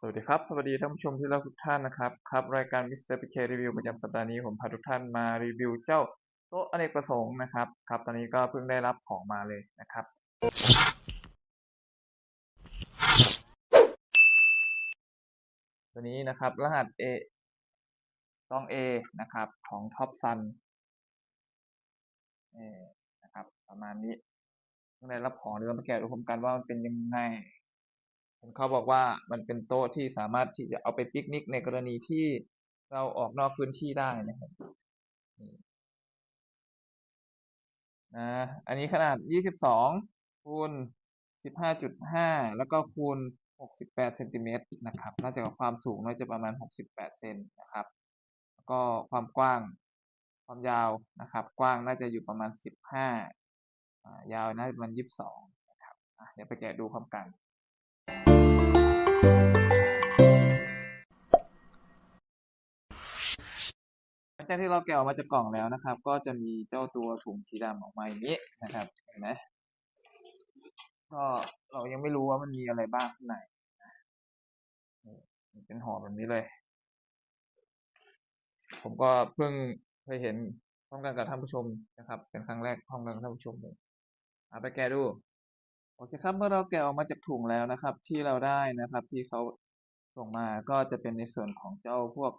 สวัสดีครับ สวัสดีท่านผู้ชมที่รักทุกท่านนะครับ ครับ รายการ Mr. PK Review ประจำสัปดาห์นี้ผมพาทุกท่านมารีวิวเจ้าโต๊ะอเนกประสงค์นะครับ ครับ ตอนนี้ก็เพิ่งได้รับของมาเลยนะครับ ตัวนี้นะครับ รหัส A ต้อง A นะครับ ของ Top Sun เอนะครับ ประมาณนี้เพิ่งได้รับของเดี๋ยวเรามาแกะดูพร้อมกันว่ามันเป็นยังไง เห็นเขาบอกว่ามันเป็นโต๊ะที่สามารถที่จะเอาไปปิกนิกในกรณีที่เราออกนอกพื้นที่ได้นะครับนี่นะอันนี้ขนาด 22 คูณ 15.5 แล้วก็คูณ 68เซนติเมตรนะครับ น่าจะความสูงน่าจะประมาณ 68 เซนนะครับ แล้วก็ความกว้าง ความยาวนะครับ กว้างน่าจะอยู่ประมาณ 15อ่ายาวน่าจะประมาณ 22 นะครับ เดี๋ยวไปแกะดูพร้อมกัน หลังจากที่เราแกะออกมาจากกล่องแล้วนะครับ ก็จะมีเจ้าตัวถุงสีดำออกมาอย่างนี้นะครับเห็นไหมก็เรายังไม่รู้ว่ามันมีอะไรบ้างข้างในเป็นห่อแบบนี้เลย ผมก็เพิ่งเคยเห็นพร้อมกันกับท่านผู้ชมนะครับ เป็นครั้งแรกพร้อมกันกับท่านผู้ชมเลยเอาไปแกะดูโอเคครับเมื่อเราแกะออกมาจากถุงแล้วนะครับ ที่เราได้นะครับ ที่เขาส่งมาก็จะเป็นในส่วนของเจ้าพวก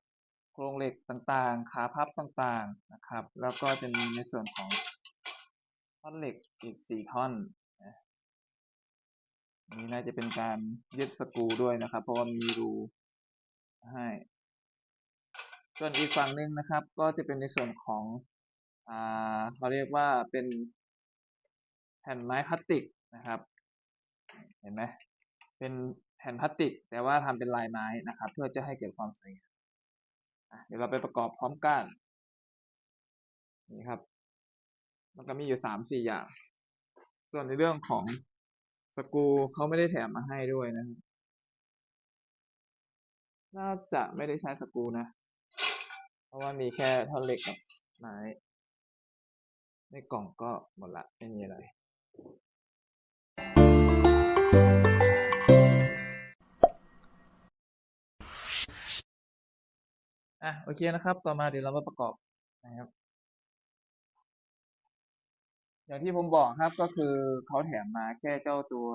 โครงเหล็กต่างๆ ขาพับต่างๆนะครับ แล้วก็จะมีในส่วนของท่อนเหล็กอีกสี่ท่อนนะนี่น่าจะเป็นการยึดสกรูด้วยนะครับ เพราะว่ามีรูให้ส่วนอีกฝั่งหนึ่งนะครับ ก็จะเป็นในส่วนของอ่าเขาเรียกว่าเป็นแผ่นไม้พลาสติกนะครับ เห็นไหมเป็นแผ่นพลาสติก แต่ว่าทำเป็นลายไม้นะครับ เพื่อจะให้เกิดความสวยงาม เดี๋ยวเราไปประกอบพร้อมกันนี่ครับ มันก็มีอยู่สามสี่อย่าง ส่วนในเรื่องของสกูเขาไม่ได้แถมมาให้ด้วยนะน่าจะไม่ได้ใช้สกูนะ เพราะว่ามีแค่ท่อนเหล็กกับไม้ในกล่องก็หมดละไม่มีอะไร อะโอเคนะครับ ต่อมาเดี๋ยวเรามาประกอบนะครับ อย่างที่ผมบอกครับก็คือเขาแถมมาแค่เจ้าตัว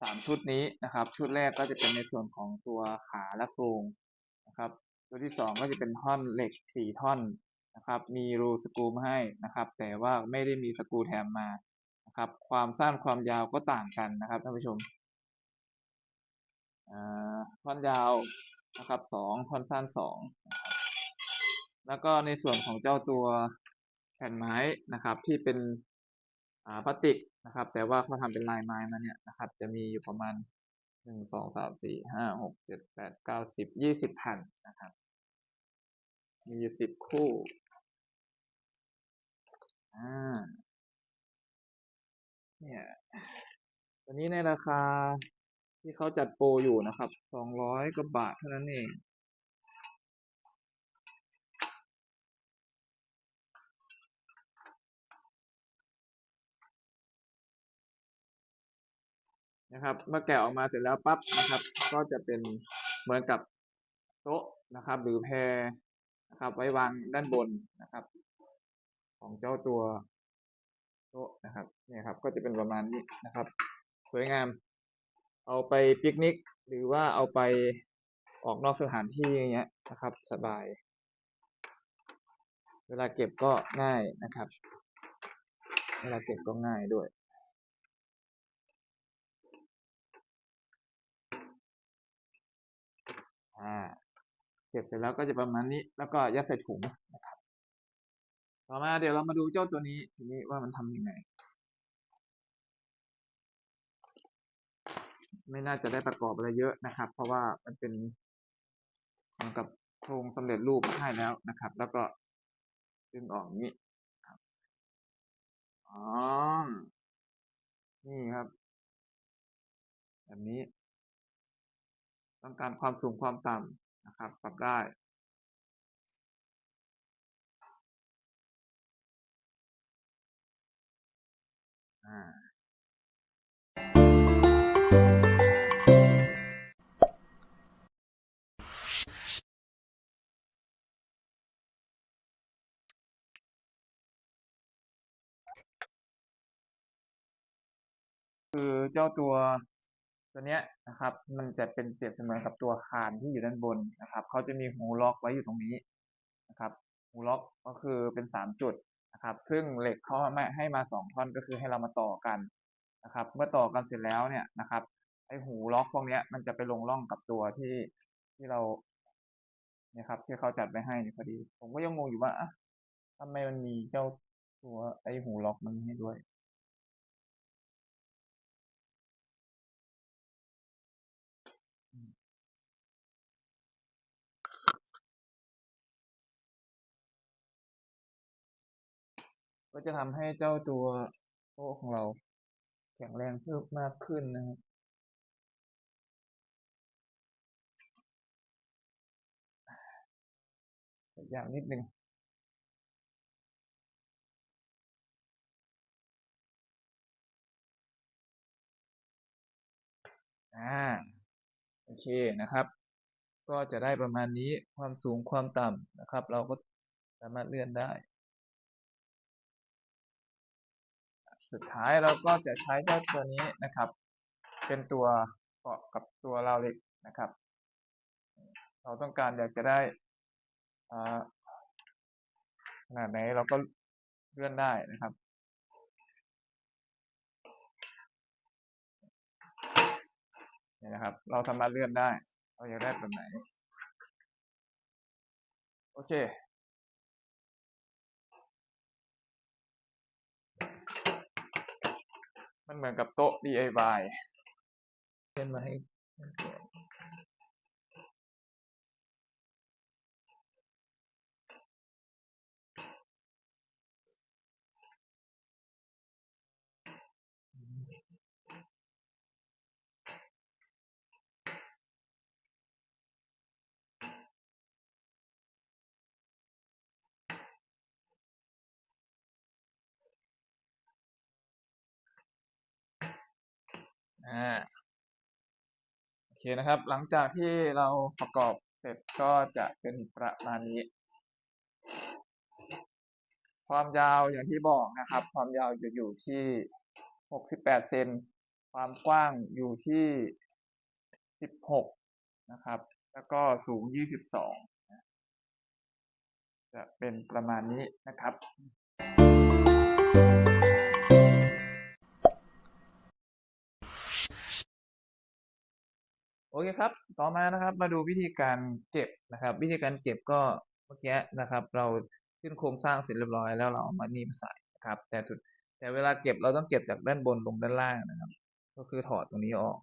สามชุดนี้นะครับ ชุดแรกก็จะเป็นในส่วนของตัวขาและโครงนะครับตัวที่สองก็จะเป็นท่อนเหล็กสี่ท่อนนะครับ มีรูสกรูมาให้นะครับ แต่ว่าไม่ได้มีสกรูแถมมานะครับ ความสั้นความยาวก็ต่างกันนะครับท่านผู้ชมอ่าท่อนยาว นะครับสองท่อนสั้นสองนะครับแล้วก็ในส่วนของเจ้าตัวแผ่นไม้นะครับ ที่เป็นอ่าพลาสติกนะครับ แต่ว่าเขาทำเป็นลายไม้มาเนี่ยนะครับ จะมีอยู่ประมาณหนึ่งสองสามสี่ห้าหกเจ็ดแปดเก้าสิบยี่สิบแผ่นนะครับ มีอยู่สิบคู่อ่าเนี่ยตัวนี้ในราคา ที่เขาจัดโปรอยู่นะครับสองร้อยกว่าบาทเท่านั้นเองนะครับ เมื่อแกะออกมาเสร็จแล้วปั๊บนะครับ ก็จะเป็นเหมือนกับโต๊ะนะครับ หรือแพรนะครับ ไว้วางด้านบนนะครับ ของเจ้าตัวโต๊ะนะครับเนี่ยครับ ก็จะเป็นประมาณนี้นะครับ สวยงาม เอาไปปิกนิก หรือว่าเอาไปออกนอกสถานที่อย่างเงี้ยนะครับ สบาย เวลาเก็บก็ง่ายนะครับ เวลาเก็บก็ง่ายด้วยอ่าเก็บเสร็จแล้วก็จะประมาณนี้ แล้วก็ยัดใส่ถุงนะครับ ต่อมาเดี๋ยวเรามาดูเจ้าตัวนี้ทีนี้ว่ามันทำยังไง ไม่น่าจะได้ประกอบอะไรเยอะนะครับ เพราะว่ามันเป็นเหมือนกับโครงสำเร็จรูปให้แล้วนะครับ แล้วก็ดึงออกนี้ครับอ๋อนี่ครับ แบบนี้ ต้องการความสูงความต่ำนะครับปรับได้อ่า คือเจ้าตัวตัวเนี้ยนะครับ มันจะเป็นเปรียบเสมือนกับตัวคานที่อยู่ด้านบนนะครับเขาจะมีหูล็อกไว้อยู่ตรงนี้นะครับ หูล็อกก็คือเป็นสามจุดนะครับ ซึ่งเหล็กเขาให้มาสองท่อนก็คือให้เรามาต่อกันนะครับ เมื่อต่อกันเสร็จแล้วเนี่ยนะครับไอหูล็อกพวกเนี้ยมันจะไปลงร่องกับตัวที่ที่เราเนี่ยครับ ที่เขาจัดไว้ให้นี่พอดี ผมก็ยังงงอยู่ว่าทำไมมันมีเจ้าตัวไอหูล็อกมันให้ด้วย ก็จะทำให้เจ้าตัวโต๊ะของเราแข็งแรงเพิ่มมากขึ้นนะครับอย่างนิดนึงอ่าโอเคนะครับ ก็จะได้ประมาณนี้ความสูงความต่ำนะครับ เราก็สามารถเลื่อนได้ สุดท้ายเราก็จะใช้เจ้าตัวนี้นะครับ เป็นตัวเกาะกับตัวราวเหล็กนะครับ เราต้องการอยากจะได้ขนาดไหนเราก็เลื่อนได้นะครับนี่นะครับ เราสามารถเลื่อนได้ เราอยากได้แบบไหน โอเค มันเหมือนกับโต๊ะ DIY เลื่อนมาให้ อ่าโอเคนะครับ หลังจากที่เราประกอบเสร็จก็จะเป็นประมาณนี้ ความยาวอย่างที่บอกนะครับ ความยาวจะอยู่ที่ 68 เซนความกว้างอยู่ที่ 16 นะครับ แล้วก็สูง 22 จะเป็นประมาณนี้นะครับ อเคครับ ต่อมานะครับมาดูวิธีการเก็บนะครับ วิธีการเก็บก็เมื่อกี้นะครับ เราขึ้นโครงสร้างเสร็จเรียบร้อยแล้วเราเอามานี่มาใส่นะครับ แต่แต่เวลาเก็บเราต้องเก็บจากด้านบนลงด้านล่างนะครับ ก็คือถอดตรงนี้ออก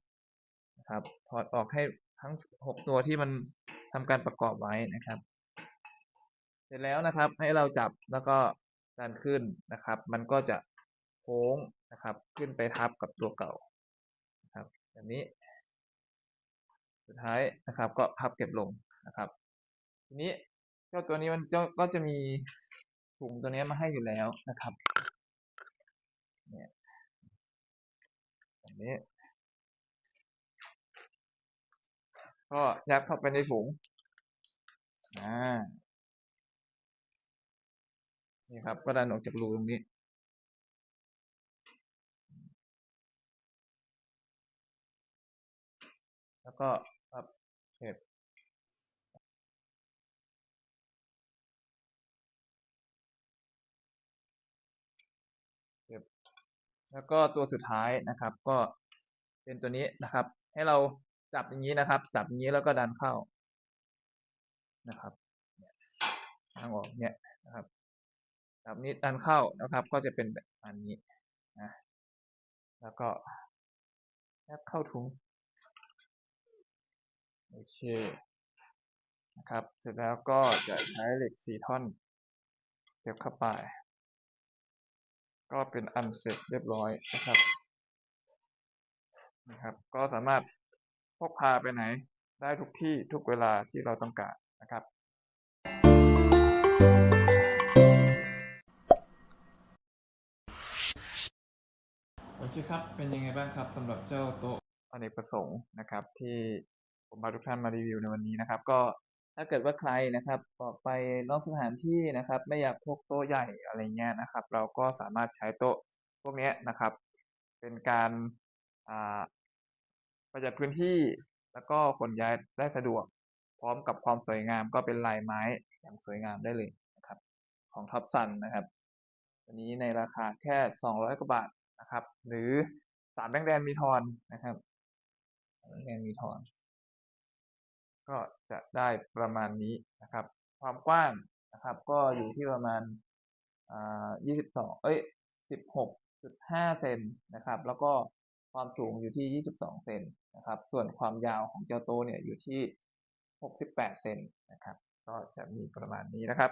นะครับ ถอดออกให้ทั้งหกตัวที่มันทำการประกอบไว้นะครับ เสร็จแล้วนะครับให้เราจับแล้วก็ดันขึ้นนะครับ มันก็จะโค้งนะครับ ขึ้นไปทับกับตัวเก่านะครับแบบนี้ สุดท้ายนะครับ ก็พับเก็บลงนะครับ ทีนี้เจ้าตัวนี้มันก็จะมีถุงตัวนี้มาให้อยู่แล้วนะครับเนี่ยแบบนี้ ก็ยัดเข้าไปในถุงอ่านี่ครับ ก็ดันออกจากรูตรงนี้แล้วก็ เก็บเก็บแล้วก็ตัวสุดท้ายนะครับ ก็เป็นตัวนี้นะครับ ให้เราจับอย่างนี้นะครับ จับอย่างนี้แล้วก็ดันเข้านะครับทางออกเนี่ยนะครับจับนี้ดันเข้านะครับ ก็จะเป็นแบบอันนี้นะแล้วก็แอบเข้าถุง โอเคนะครับ เสร็จแล้วก็จะใช้เหล็กสี่ท่อนเก็บเข้าไป ก็เป็นอันเสร็จเรียบร้อยนะครับนะครับ ก็สามารถพกพาไปไหนได้ทุกที่ทุกเวลาที่เราต้องการนะครับ โอเคครับ เป็นยังไงบ้างครับสำหรับเจ้าโต๊ะอเนกประสงค์นะครับที่ ผมพาทุกท่านมารีวิวในวันนี้นะครับ ก็ถ้าเกิดว่าใครนะครับออกไปนอกสถานที่นะครับ ไม่อยากพกโต๊ะใหญ่อะไรเงี้ยนะครับ เราก็สามารถใช้โต๊ะพวกนี้นะครับ เป็นการประหยัดพื้นที่แล้วก็ขนย้ายได้สะดวก พร้อมกับความสวยงามก็เป็นลายไม้อย่างสวยงามได้เลยนะครับ ของท็อปซันนะครับตัวนี้ในราคาแค่สองร้อยกว่าบาทนะครับ หรือสามแบงค์แดนมีทอนนะครับแบงค์แดนมีทอน ก็จะได้ประมาณนี้นะครับ ความกว้างนะครับก็อยู่ที่ประมาณอ่ายี่สิบสองเอ้ยสิบหกจุดห้าเซนนะครับ แล้วก็ความสูงอยู่ที่ยี่สิบสองเซนนะครับ ส่วนความยาวของเจ้าโตเนี่ยอยู่ที่หกสิบแปดเซนนะครับ ก็จะมีประมาณนี้นะครับ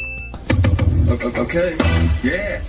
okay. Yeah.